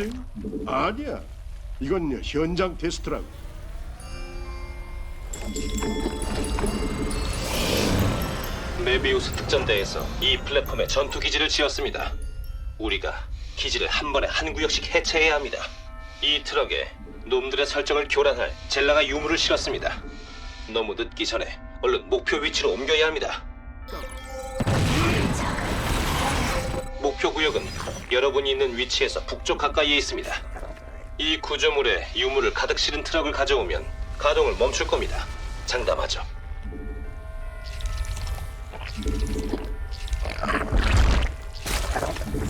하세요? 아니야. 이건 현장 테스트라고. 메비우스 특전대에서 이 플랫폼에 전투 기지를 지었습니다. 우리가 기지를 한 번에 한 구역씩 해체해야 합니다. 이 트럭에 놈들의 설정을 교란할 젤라가 유물을 실었습니다. 너무 늦기 전에 얼른 목표 위치로 옮겨야 합니다. 목표 구역은 여러분이 있는 위치에서 북쪽 가까이에 있습니다. 이 구조물에 유물을 가득 실은 트럭을 가져오면 가동을 멈출 겁니다. 장담하죠.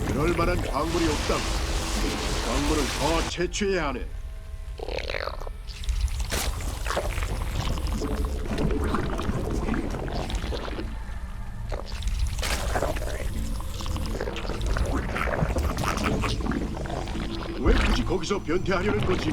그럴 만한 광물이 없다고. 광물을 더 채취해야 하네. 변태하려는 거지?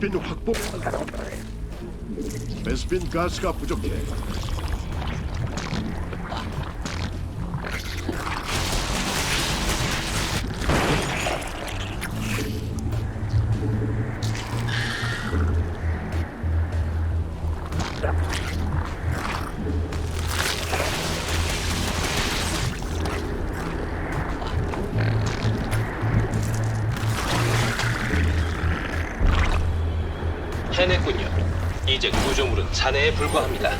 베스핀 확보. 베스핀 가스가 부족해. 잔해에 불과합니다.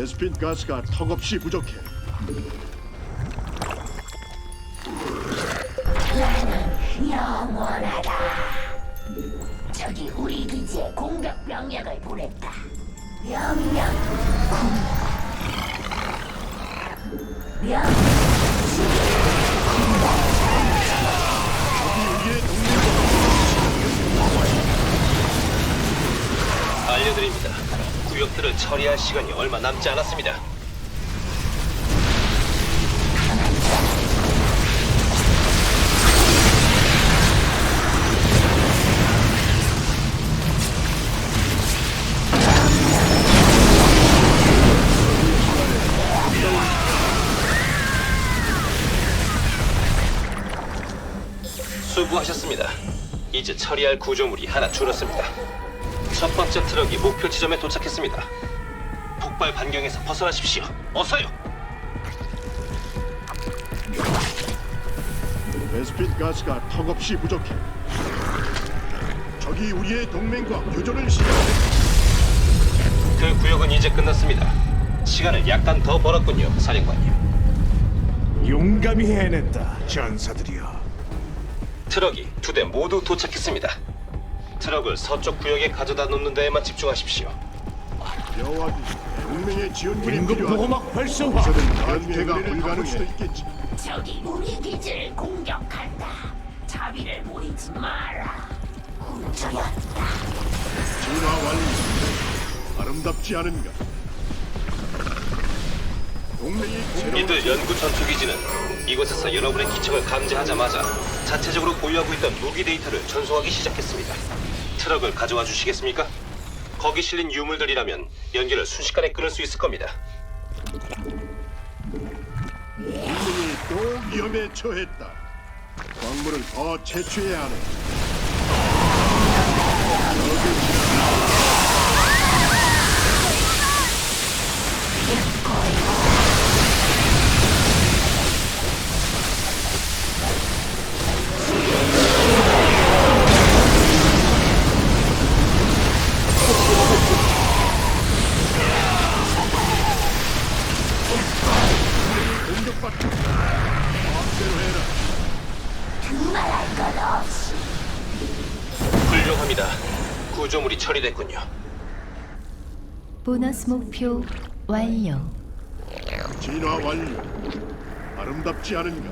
베스핀 가스가 턱없이 부족해. 영원하다. 저기 우리 기지에 공격 병력을 보냈다. 명령 군무. 명우 처리할 시간이 얼마 남지 않았습니다. 수고하셨습니다. 이제 처리할 구조물이 하나 줄었습니다. 첫 번째 트럭이 목표 지점에 도착했습니다. 폭발 반경에서 벗어나십시오. 어서요. 베스핀 가스가 턱없이 부족해. 적이 우리의 동맹과 교전을 시작해. 그 구역은 이제 끝났습니다. 시간을 약간 더 벌었군요, 사령관님. 용감히 해냈다, 전사들이여. 트럭이 두 대 모두 도착했습니다. 트럭을 서쪽 구역에 가져다 놓는 데에만 집중하십시오. 여호와기 동맹의 지원군이 긴급 필요하다. 보호막 활성화. 변태가 불가능할 수도 있겠지. 저기 우리 기지를 공격한다. 자비를 보이지 마라. 훔쳐였다. 진화 완료. 아름답지 않은가? 동맹이 새로운 이들 연구 전투 기지는 이곳에서 여러분의 기척을 감지하자마자 자체적으로 보유하고 있던 무기 데이터를 전송하기 시작했습니다. 트럭을 가져와 주시겠습니까? 거기 실린 유물들이라면 연기를 순식간에 끊을 수 있을 겁니다. 동맹이 또 위험에 처했다. 광물을 더 채취해야 하네. 받 보너스 목표 완료. 진화 완료. 아름답지 않은가?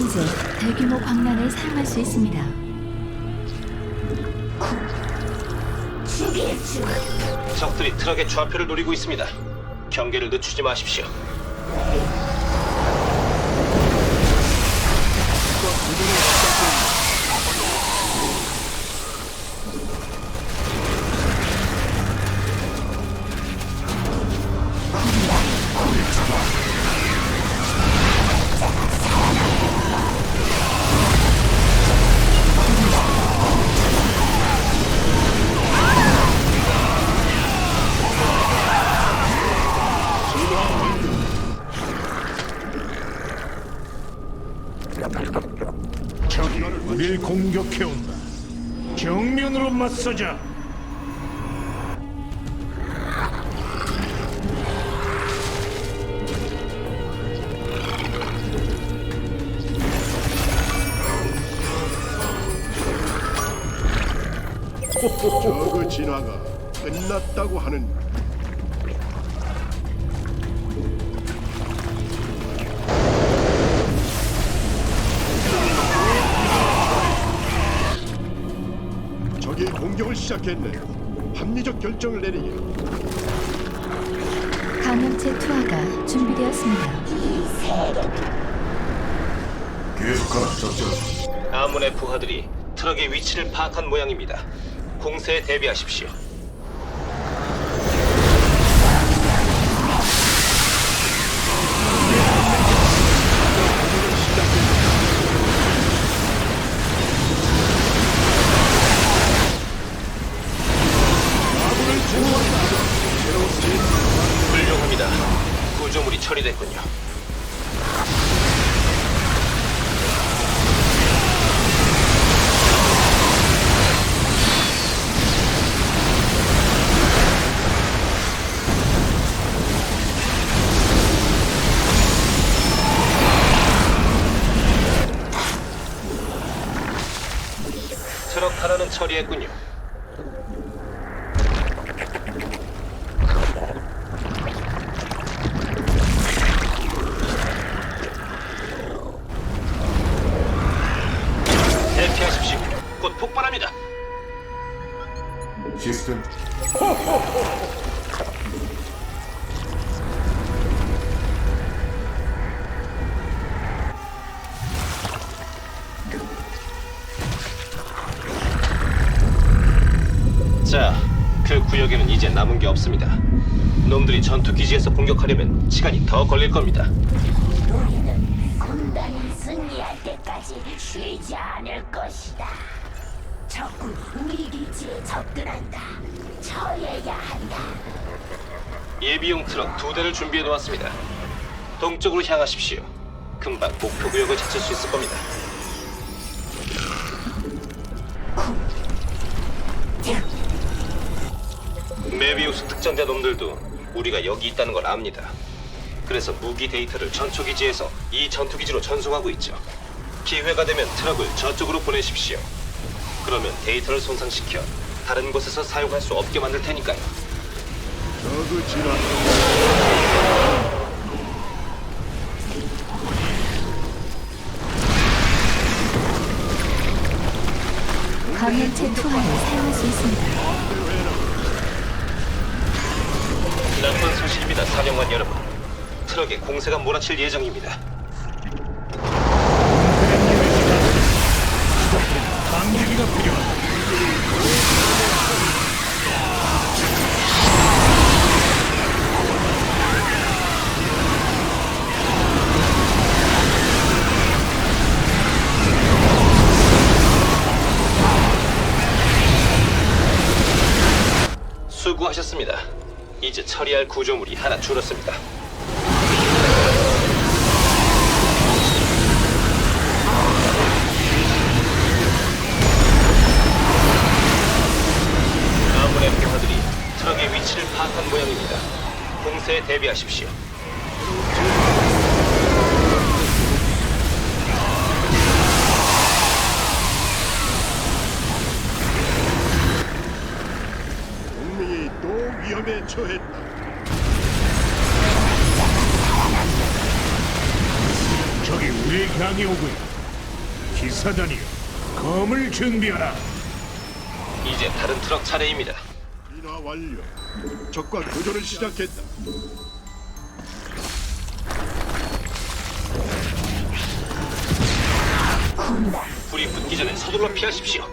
이제 대규모 광란을 사용할 수 있습니다. 적들이 트럭의 좌표를 노리고 있습니다. 경계를 늦추지 마십시오. 정면으로 맞서자. 저그 진화가 끝났다고 하는 적이 공격을 시작했네. 합리적 결정을 내리게. 감염체 투하가 준비되었습니다. 계속하라 작전. 아문의 부하들이 트럭의 위치를 파악한 모양입니다. 공세에 대비하십시오. 처리했군요. 자, 그 구역에는 이제 남은 게 없습니다. 놈들이 전투 기지에서 공격하려면 시간이 더 걸릴 겁니다. 우리는 군단이 승리할 때까지 쉬지 않을 것이다. 적군 우리 기지에 접근한다. 처리해야 한다. 예비용 트럭 두 대를 준비해 놓았습니다. 동쪽으로 향하십시오. 금방 목표 구역을 찾을 수 있을 겁니다. 메비우스 특전대 놈들도 우리가 여기 있다는 걸 압니다. 그래서 무기 데이터를 전초 기지에서 이 전투 기지로 전송하고 있죠. 기회가 되면 트럭을 저쪽으로 보내십시오. 그러면 데이터를 손상시켜 다른 곳에서 사용할 수 없게 만들 테니까요. 저그 진화 감염체 투하를 사용할 수 있습니다. 공세가 몰아칠 예정입니다. 방지기가 필요하다. 수고하셨습니다. 이제 처리할 구조물이 하나 줄었습니다. 파악한 모양입니다. 공세에 대비하십시오. 동맹이 또 위험에 처했다. 적이 우리에게 향해 오고 있다. 기사단이여, 검을 준비하라. 이제 다른 트럭 차례입니다. 진화 완료. 적과 교전을 시작했다. 불이 붙기 전에 서둘러 피하십시오.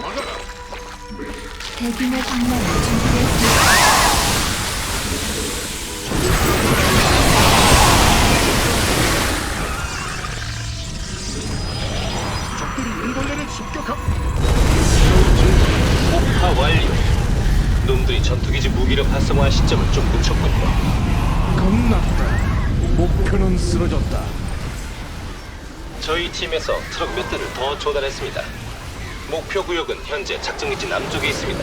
막아라. 대규모 광란이 준비되었습니다. 전투기지 무기를 활성화한 시점을 좀 늦췄군요. 겁났다. 목표는 쓰러졌다. 저희 팀에서 트럭 몇 대를 더 조달했습니다. 목표 구역은 현재 작전기지 남쪽에 있습니다.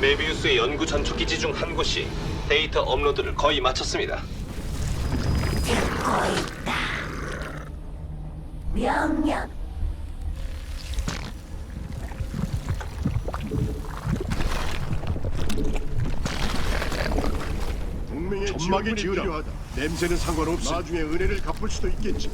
메비우스의 연구 전투기지 중 한 곳이 데이터 업로드를 거의 마쳤습니다. 명령 동맹의 전막이 필요하다. 냄새는 상관없어. 나중에 은혜를 갚을 수도 있겠지.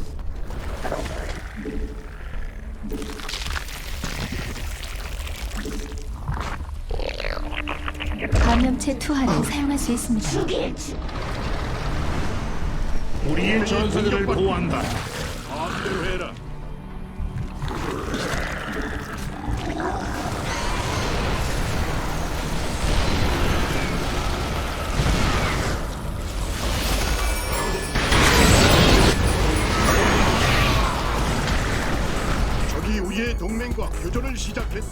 감염체 투하를 사용할 수 있습니다. 우리의 전사들을 보호한다. 마음대로 해라. 시작했다.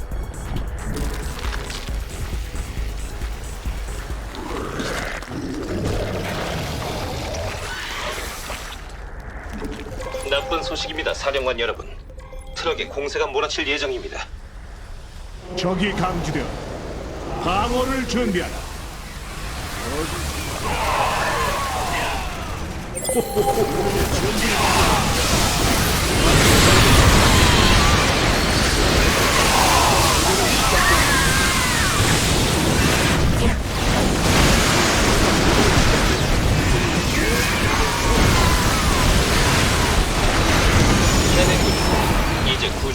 나쁜 소식입니다, 사령관 여러분. 트럭에 공세가 몰아칠 예정입니다. 적이 감지되어 방어를 준비하라. 해내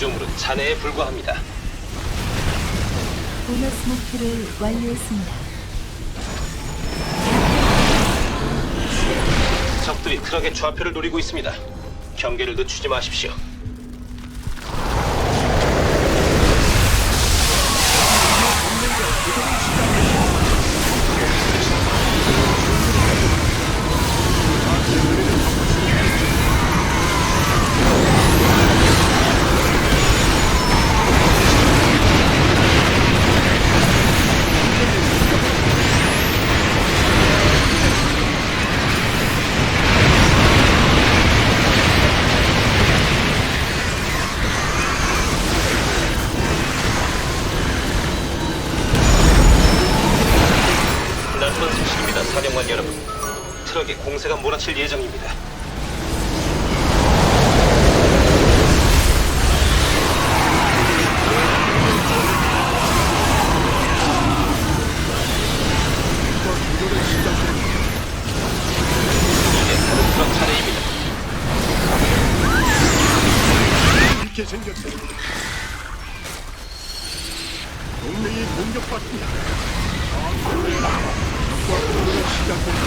구조물은 잔해에 불과합니다. 보너스 목표를 완료했습니다. 적들이 트럭의 좌표를 노리고 있습니다. 경계를 늦추지 마십시오. 트럭에 공세가 몰아칠 예정입니다. 동맹이 공격받습니다. 교전을 시작했다.